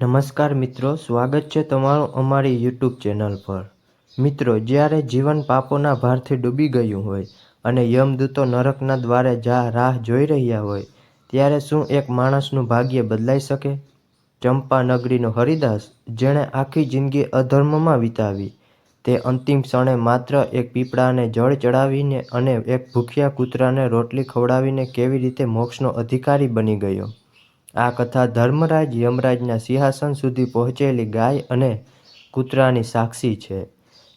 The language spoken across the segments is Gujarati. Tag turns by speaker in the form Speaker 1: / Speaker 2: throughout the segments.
Speaker 1: નમસ્કાર મિત્રો, સ્વાગત છે તમારું અમારી યુટ્યુબ ચેનલ પર. મિત્રો, જ્યારે જીવન પાપોના ભારથી ડૂબી ગયું હોય અને યમદૂતો નરકના દ્વારે જા રાહ જોઈ રહ્યા હોય, ત્યારે શું એક માણસનું ભાગ્ય બદલાઈ શકે? ચંપા નગરીનો હરિદાસ, જેણે આખી જિંદગી અધર્મમાં વિતાવી, તે અંતિમ ક્ષણે માત્ર એક પીપળાને જળ ચડાવીને અને એક ભૂખ્યા કૂતરાને રોટલી ખવડાવીને કેવી રીતે મોક્ષનો અધિકારી બની ગયો? આ કથા ધર્મરાજ યમરાજના સિંહાસન સુધી પહોંચેલી ગાય અને કૂતરાની સાક્ષી છે,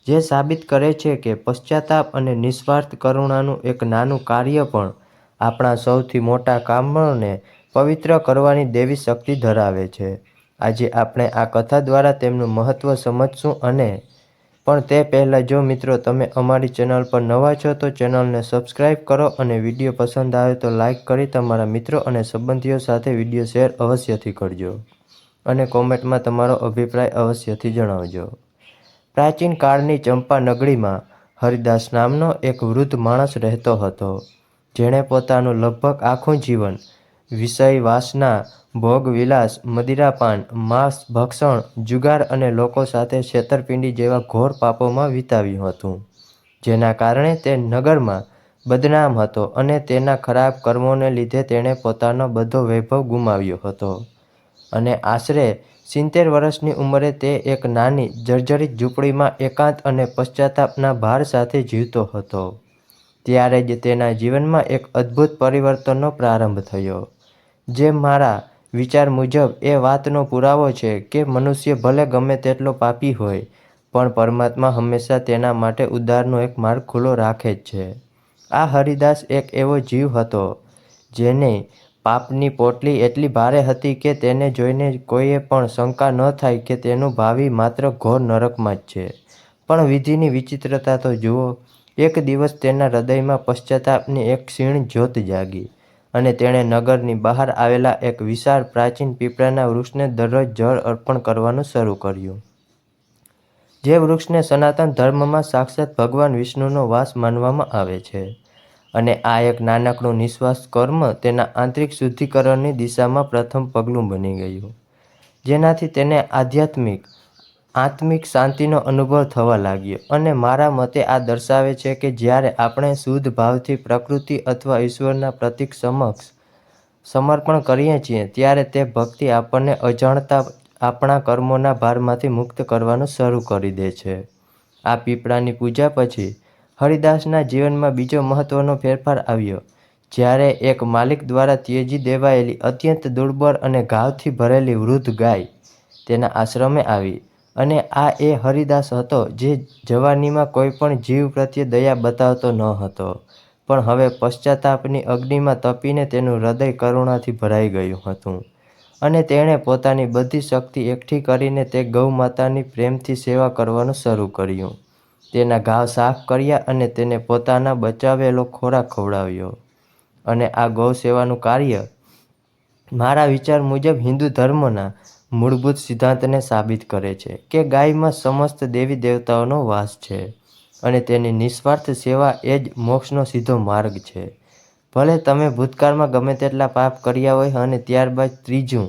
Speaker 1: જે સાબિત કરે છે કે પશ્ચાતાપ અને નિસ્વાર્થ કરુણાનું એક નાનું કાર્ય પણ આપણા સૌથી મોટા કામોને પવિત્ર કરવાની દેવી શક્તિ ધરાવે છે. આજે આપણે આ કથા દ્વારા તેમનું મહત્ત્વ સમજશું અને પણ તે પહેલાં જો મિત્રો તમે અમારી ચેનલ પર નવા છો, તો ચેનલને સબસ્ક્રાઈબ કરો અને વીડિયો પસંદ આવે તો લાઇક કરી તમારા મિત્રો અને સંબંધીઓ સાથે વીડિયો શેર અવશ્યથી કરજો અને કોમેન્ટમાં તમારો અભિપ્રાય અવશ્યથી જણાવજો. પ્રાચીન કાળની ચંપા નગરીમાં હરિદાસ નામનો એક વૃદ્ધ માણસ રહેતો હતો, જેણે પોતાનું લગભગ આખું જીવન વિષય વાસના ભોગ વિલાસ, મદિરાપાન, માંસ, ભક્ષણ, જુગાર અને લોકો સાથે છેતરપિંડી જેવા ઘોર પાપોમાં વિતાવ્યું હતું, જેના કારણે તે નગરમાં બદનામ હતો અને તેના ખરાબ કર્મોને લીધે તેણે પોતાનો બધો વૈભવ ગુમાવ્યો હતો. અને આશરે સિત્તેર વર્ષની ઉંમરે તે એક નાની, જર્જરિત ઝૂંપડીમાં એકાંત અને પશ્ચાતાપના ભાર સાથે જીવતો હતો. ત્યારે જ તેના જીવનમાં એક અદ્ભુત પરિવર્તનનો પ્રારંભ થયો. જે મારા વિચાર મુજબ એ વાતનો પુરાવો છે કે મનુષ્ય ભલે ગમે તેટલો પાપી હોય, પણ પરમાત્મા હંમેશા તેના માટે ઉદ્ધારનો એક માર્ગ ખુલ્લો રાખે જ છે. આ હરિદાસ એક એવો જીવ હતો, જેને પાપની પોટલી એટલી ભારે હતી કે તેને જોઈને કોઈએ પણ શંકા ન થાય કે તેનું ભાવિ માત્ર ઘોર નરકમાં જ છે. પણ વિધિની વિચિત્રતા તો જુઓ, એક દિવસ તેના હૃદયમાં પશ્ચાતાપની એક ક્ષીણ જ્યોત જાગી. અને તેણે નગરની બહાર આવેલા એક વિશાળ પ્રાચીન પીપળાના વૃક્ષને દરરોજ જળ અર્પણ કરવાનું શરૂ કર્યું. જે વૃક્ષને સનાતન ધર્મમાં સાક્ષાત ભગવાન વિષ્ણુનો વાસ માનવામાં આવે છે અને આ એક નાનકડું નિશ્વાસ કર્મ તેના આંતરિક શુદ્ધિકરણની દિશામાં પ્રથમ પગલું બની ગયું, જેનાથી તેને આધ્યાત્મિક આત્મિક શાંતિનો અનુભવ થવા લાગ્યો અને મારા મતે આ દર્શાવે છે કે જ્યારે આપણે શુદ્ધ ભાવથી પ્રકૃતિ અથવા ઈશ્વરના પ્રતીક સમક્ષ સમર્પણ કરીએ છીએ, ત્યારે તે ભક્તિ આપણને અજાણતા આપણા કર્મોના ભારમાંથી મુક્ત કરવાનું શરૂ કરી દે છે. આ પીપળાની પૂજા પછી હરિદાસના જીવનમાં બીજો મહત્વનો ફેરફાર આવ્યો. જ્યારે એક માલિક દ્વારા ત્યજી દેવાયેલી અત્યંત દુર્બળ અને ઘાવથી ભરેલી વૃદ્ધ ગાય તેના આશ્રમે આવી અને આ એ હરિદાસ હતો જે જવાનીમાં કોઈ પણ જીવ પ્રત્યે દયા બતાવતો ન હતો. પણ હવે પશ્ચાતાપની અગ્નિમાં તપીને તેનું હૃદય કરુણાથી ભરાઈ ગયું હતું. અને તેણે પોતાની બધી શક્તિ એકઠી કરીને તે ગૌ માતાની પ્રેમથી સેવા કરવાનું શરૂ કર્યું. તેના ઘાવ સાફ કર્યા અને તેને પોતાના બચાવેલો ખોરાક ખવડાવ્યો. અને આ ગૌ સેવાનું કાર્ય મારા વિચાર મુજબ હિન્દુ ધર્મના મૂળભૂત સિદ્ધાંતને સાબિત કરે છે કે ગાયમાં સમસ્ત દેવી દેવતાઓનો વાસ છે અને તેની નિસ્વાર્થ સેવા એ જ મોક્ષનો સીધો માર્ગ છે. ભલે તમે ભૂતકાળમાં ગમે તેટલા પાપ કર્યા હોય અને ત્યારબાદ ત્રીજું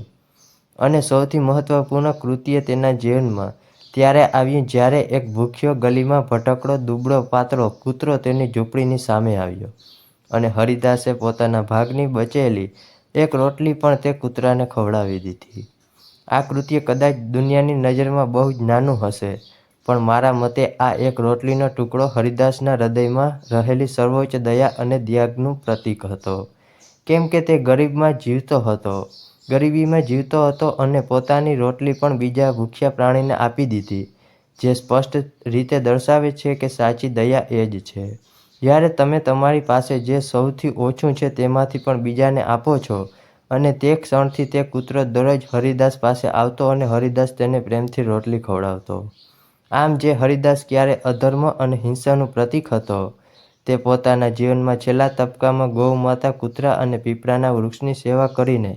Speaker 1: અને સૌથી મહત્વપૂર્ણ કૃત્ય તેના જીવનમાં, ત્યારે આવ્યું જ્યારે એક ભૂખ્યો ગલીમાં ભટકડો, દુબળો, પાતળો કૂતરો તેની ઝૂંપડીની સામે આવ્યો અને હરિદાસે પોતાના ભાગની બચેલી એક રોટલી પણ તે કૂતરાને ખવડાવી દીધી. આ કૃત્ય કદાચ દુનિયાની નજરમાં બહુ જ નાનું હશે, પણ મારા મતે આ એક રોટલીનો ટુકડો હરિદાસના હૃદયમાં રહેલી સર્વોચ્ચ દયા અને ત્યાગનું પ્રતીક હતો. કેમ કે તે ગરીબમાં જીવતો હતો. ગરીબીમાં જીવતો હતો અને પોતાની રોટલી પણ બીજા ભૂખ્યા પ્રાણીને આપી દીધી, જે સ્પષ્ટ રીતે દર્શાવે છે કે સાચી દયા એ જ છે. જ્યારે તમે તમારી પાસે જે સૌથી ઓછું છે તેમાંથી પણ બીજાને આપો છો અને તે ક્ષણથી તે કૂતરો દરરોજ હરિદાસ પાસે આવતો અને હરિદાસ તેને પ્રેમથી રોટલી ખવડાવતો. આમ જે હરિદાસ ક્યારે અધર્મ અને હિંસાનું પ્રતીક હતો, તે પોતાના જીવનમાં છેલ્લા તબક્કામાં ગૌ માતા કૂતરા અને પીપળાના વૃક્ષની સેવા કરીને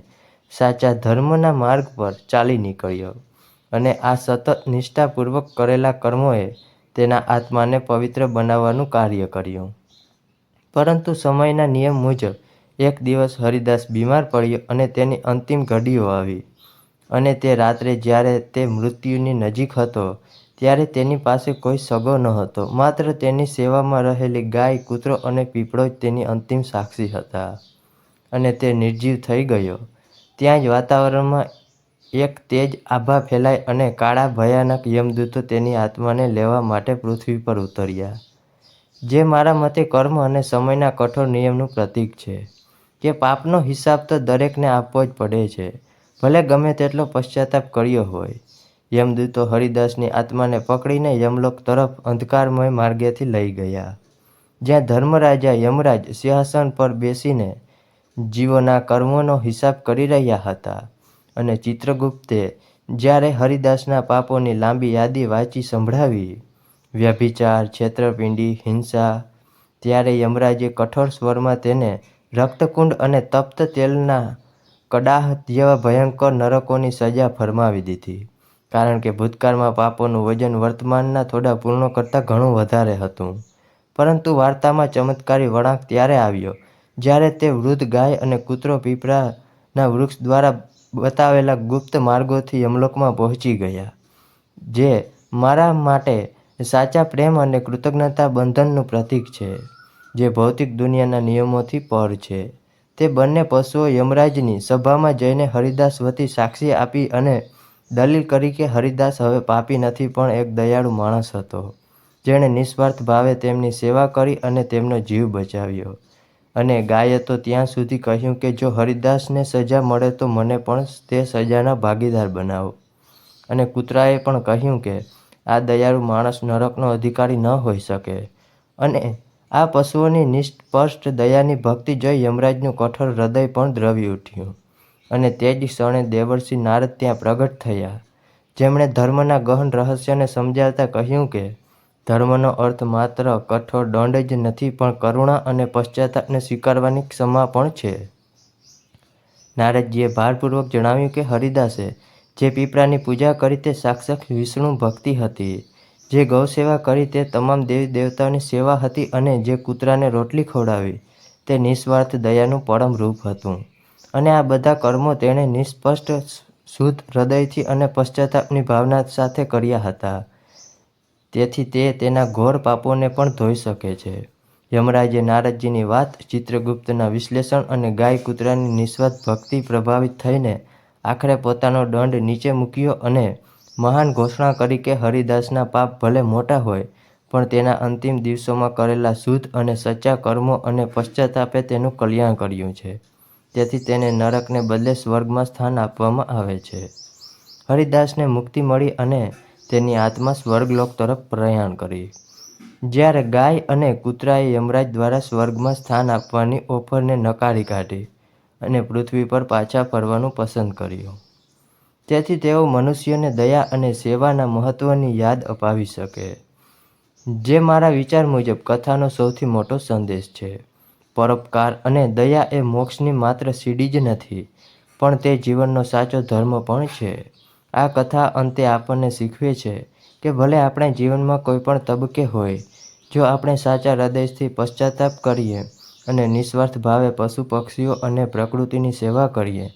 Speaker 1: સાચા ધર્મના માર્ગ પર ચાલી નીકળ્યો અને આ સતત નિષ્ઠાપૂર્વક કરેલા કર્મોએ તેના આત્માને પવિત્ર બનાવવાનું કાર્ય કર્યું. પરંતુ સમયના નિયમ મુજબ એક દિવસ હરિદાસ બીમાર પડ્યો અને તેની અંતિમ ઘડીઓ આવી. અને તે રાત્રે જ્યારે તે મૃત્યુની નજીક હતો, ત્યારે તેની પાસે કોઈ સગો ન હતો માત્ર તેની સેવામાં રહેલી ગાય, કૂતરો અને પીપળો જ તેની અંતિમ સાક્ષી હતા. અને તે નિર્જીવ થઈ ગયો. ત્યાં જ વાતાવરણમાં એક તેજ આભા ફેલાઈ અને કાળા ભયાનક યમદૂતો તેની આત્માને લેવા માટે પૃથ્વી પર ઉતર્યા. જે મારા મતે કર્મ અને સમયના કઠોર નિયમનું પ્રતીક છે. કે પાપનો હિસાબ તો દરેકને આપવો જ પડે છે. ભલે ગમે તેટલો પશ્ચાતાપ કર્યો હોય. યમદૂતો હરિદાસની આત્માને પકડીને યમલોક તરફ અંધકારમય માર્ગેથી લઈ ગયા. જ્યાં ધર્મરાજા યમરાજ સિંહાસન પર બેસીને જીવોના કર્મોનો હિસાબ કરી રહ્યા હતા અને ચિત્રગુપ્તે જ્યારે હરિદાસના પાપોની લાંબી યાદી વાંચી સંભળાવી, વ્યભિચાર, છેતરપિંડી, હિંસા, ત્યારે યમરાજે કઠોર સ્વરમાં તેને રક્તકુંડ અને તપ્ત તેલના કડાહ જેવા ભયંકર નરકોની સજા ફરમાવી દીધી. કારણ કે ભૂતકાળમાં પાપોનું વજન વર્તમાનના થોડા પૂર્ણ કરતાં ઘણું વધારે હતું. પરંતુ વાર્તામાં ચમત્કારી વળાંક ત્યારે આવ્યો, જ્યારે તે વૃદ્ધ ગાય અને કૂતરો પીપળાના વૃક્ષ દ્વારા બતાવેલા ગુપ્ત માર્ગોથી યમલોકમાં પહોંચી ગયા, જે મારા માટે સાચા પ્રેમ અને કૃતજ્ઞતા બંધનનું પ્રતીક છે. જે ભૌતિક દુનિયાના નિયમોથી પર છે. તે બંને પશુઓ યમરાજની સભામાં જઈને હરિદાસ વતી સાક્ષી આપી અને દલીલ કરી કે હરિદાસ હવે પાપી નથી પણ એક દયાળુ માણસ હતો. જેણે નિસ્વાર્થ ભાવે તેમની સેવા કરી અને તેમનો જીવ બચાવ્યો. અને ગાયે તો ત્યાં સુધી કહ્યું કે જો હરિદાસને સજા મળે તો મને પણ તે સજાના ભાગીદાર બનાવો. અને કૂતરાએ પણ કહ્યું કે આ દયાળુ માણસ નરકનો અધિકારી ન હોઈ શકે. અને આ પશુઓની નિષ્પષ્ટ દયાની ભક્તિ જોઈ યમરાજનું કઠોર હૃદય પણ દ્રવી ઉઠ્યું. અને તે જ ક્ષણે દેવર્ષિ નારદ ત્યાં પ્રગટ થયા. જેમણે ધર્મના ગહન રહસ્યને સમજાવતા કહ્યું કે, ધર્મનો અર્થ માત્ર કઠોર દંડ જ નથી, પણ કરુણા અને પશ્ચાતાપને સ્વીકારવાની ક્ષમા પણ છે. નારદજીએ ભારપૂર્વક જણાવ્યું કે, હરિદાસે, જે પીપળાની પૂજા કરી તે સાક્ષાત વિષ્ણુ ભક્તિ હતી. જે ગૌસેવા કરી તે તમામ દેવી દેવતાઓની સેવા હતી અને જે કૂતરાને રોટલી ખવડાવી તે નિસ્વાર્થ દયાનું પરમ રૂપ હતું. અને આ બધા કર્મો તેણે નિષ્પષ્ટ શુદ્ધ હૃદયથી અને પશ્ચાતાપની ભાવના સાથે કર્યા હતા. તેથી તે તેના ઘોર પાપોને પણ ધોઈ શકે છે. યમરાજે નારદજીની વાત, ચિત્રગુપ્તના વિશ્લેષણ અને ગાય કૂતરાની નિસ્વાર્થ ભક્તિ પ્રભાવિત થઈને આખરે પોતાનો દંડ નીચે મૂક્યો અને મહાન ઘોષણા કરી કે હરિદાસના પાપ ભલે મોટા હોય, પણ તેના અંતિમ દિવસોમાં કરેલા શુદ્ધ અને સચ્ચા કર્મો અને પશ્ચાતાપે તેનું કલ્યાણ કર્યું છે. તેથી તેને નરકને બદલે સ્વર્ગમાં સ્થાન આપવામાં આવે છે. હરિદાસને મુક્તિ મળી અને તેની આત્મા સ્વર્ગલોક તરફ પ્રયાણ કરી. જ્યારે ગાય અને કૂતરાએ યમરાજ દ્વારા સ્વર્ગમાં સ્થાન આપવાની ઓફરને નકારી કાઢી અને પૃથ્વી પર પાછા ફરવાનું પસંદ કર્યું. તેથી તેઓ મનુષ્યને દયા અને સેવાના મહત્ત્વની યાદ અપાવી શકે. જે મારા વિચાર મુજબ કથાનો સૌથી મોટો સંદેશ છે. પરોપકાર અને દયા એ મોક્ષની માત્ર સીડી જ નથી, પણ તે જીવનનો સાચો ધર્મ પણ છે. આ કથા અંતે આપણને શીખવે છે કે ભલે આપણે જીવનમાં કોઈ પણ તબક્કે હોય, જો આપણે સાચા હૃદયથી પશ્ચાતાપ કરીએ અને નિસ્વાર્થ ભાવે પશુ પક્ષીઓ અને પ્રકૃતિની સેવા કરીએ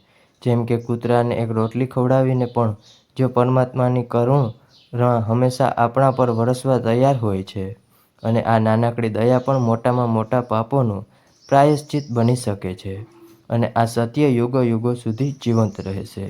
Speaker 1: જેમ કે કૂતરાને એક રોટલી ખવડાવીને પણ જો પરમાત્માની કરુણ હંમેશા આપણા પર વરસવા તૈયાર હોય છે અને આ નાનકડી દયા પણ મોટામાં મોટા પાપોનું પ્રાયશ્ચિત બની શકે છે અને આ સત્ય યુગો યુગો સુધી જીવંત રહેશે.